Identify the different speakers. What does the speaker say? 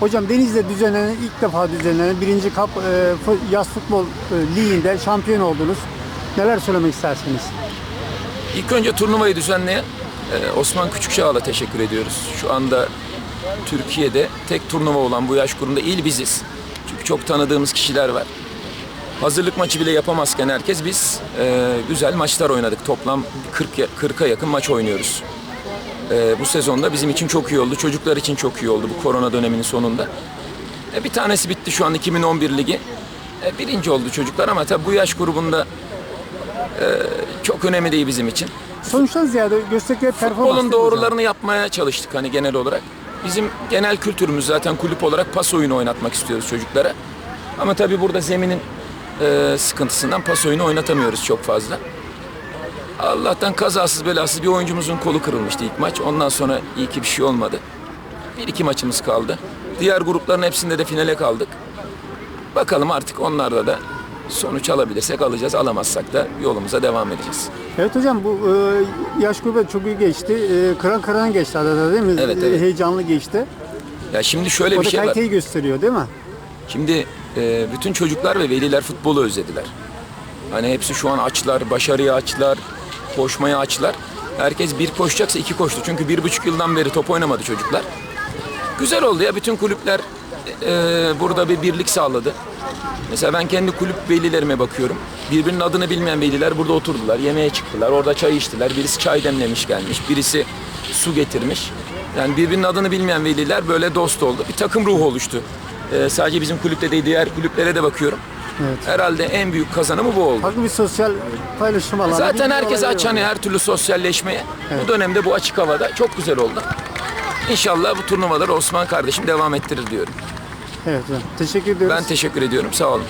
Speaker 1: Hocam Deniz'de düzenlenen ilk defa düzenlenen birinci kap e, yaz futbol e, liginde şampiyon oldunuz. Neler söylemek istersiniz?
Speaker 2: İlk önce turnuvayı düzenleyen e, Osman Küçükçağ'la teşekkür ediyoruz. Şu anda Türkiye'de tek turnuva olan bu yaş grubunda il biziz. Çünkü çok tanıdığımız kişiler var. Hazırlık maçı bile yapamazken herkes biz e, güzel maçlar oynadık. Toplam 40 ya- 40'a yakın maç oynuyoruz. E, bu sezonda bizim için çok iyi oldu. Çocuklar için çok iyi oldu bu korona döneminin sonunda. E, bir tanesi bitti şu an 2011 ligi. E, birinci oldu çocuklar ama tabii bu yaş grubunda e, çok önemli değil bizim için.
Speaker 1: Sonuçtan ziyade gösterdikleri performans.
Speaker 2: Futbolun
Speaker 1: mi hocam?
Speaker 2: doğrularını yapmaya çalıştık hani genel olarak. Bizim genel kültürümüz zaten kulüp olarak pas oyunu oynatmak istiyoruz çocuklara. Ama tabii burada zeminin e, sıkıntısından pas oyunu oynatamıyoruz çok fazla. Allah'tan kazasız belasız bir oyuncumuzun kolu kırılmıştı ilk maç. Ondan sonra iyi ki bir şey olmadı. Bir iki maçımız kaldı. Diğer grupların hepsinde de finale kaldık. Bakalım artık onlarda da sonuç alabilirsek alacağız. Alamazsak da yolumuza devam edeceğiz.
Speaker 1: Evet hocam bu e, yaş grubu çok iyi geçti. E, kıran kıran geçti arada değil mi?
Speaker 2: Evet,
Speaker 1: E,
Speaker 2: evet.
Speaker 1: heyecanlı geçti.
Speaker 2: Ya şimdi şöyle
Speaker 1: O
Speaker 2: bir
Speaker 1: da
Speaker 2: şey var.
Speaker 1: kaliteyi gösteriyor değil mi?
Speaker 2: Şimdi e, bütün çocuklar ve veliler futbolu özlediler. Hani hepsi şu an açlar, başarıya açlar, koşmaya açlar. Herkes bir koşacaksa iki koştu. Çünkü bir buçuk yıldan beri top oynamadı çocuklar. Güzel oldu ya. Bütün kulüpler e, burada bir birlik sağladı. Mesela ben kendi kulüp velilerime bakıyorum. Birbirinin adını bilmeyen veliler burada oturdular. Yemeğe çıktılar. Orada çay içtiler. Birisi çay demlemiş gelmiş. Birisi su getirmiş. Yani birbirinin adını bilmeyen veliler böyle dost oldu. Bir takım ruhu oluştu. E, sadece bizim kulüpte değil diğer kulüplere de bakıyorum.
Speaker 1: Evet.
Speaker 2: Herhalde en büyük kazanımı bu oldu.
Speaker 1: Farklı bir sosyal paylaşım alanı.
Speaker 2: Zaten herkes aç hani her türlü sosyalleşmeye.
Speaker 1: Evet.
Speaker 2: Bu dönemde bu açık havada çok güzel oldu. İnşallah bu turnuvaları Osman kardeşim devam ettirir diyorum.
Speaker 1: Evet hocam. Teşekkür ediyoruz.
Speaker 2: Ben teşekkür ediyorum. Sağ olun.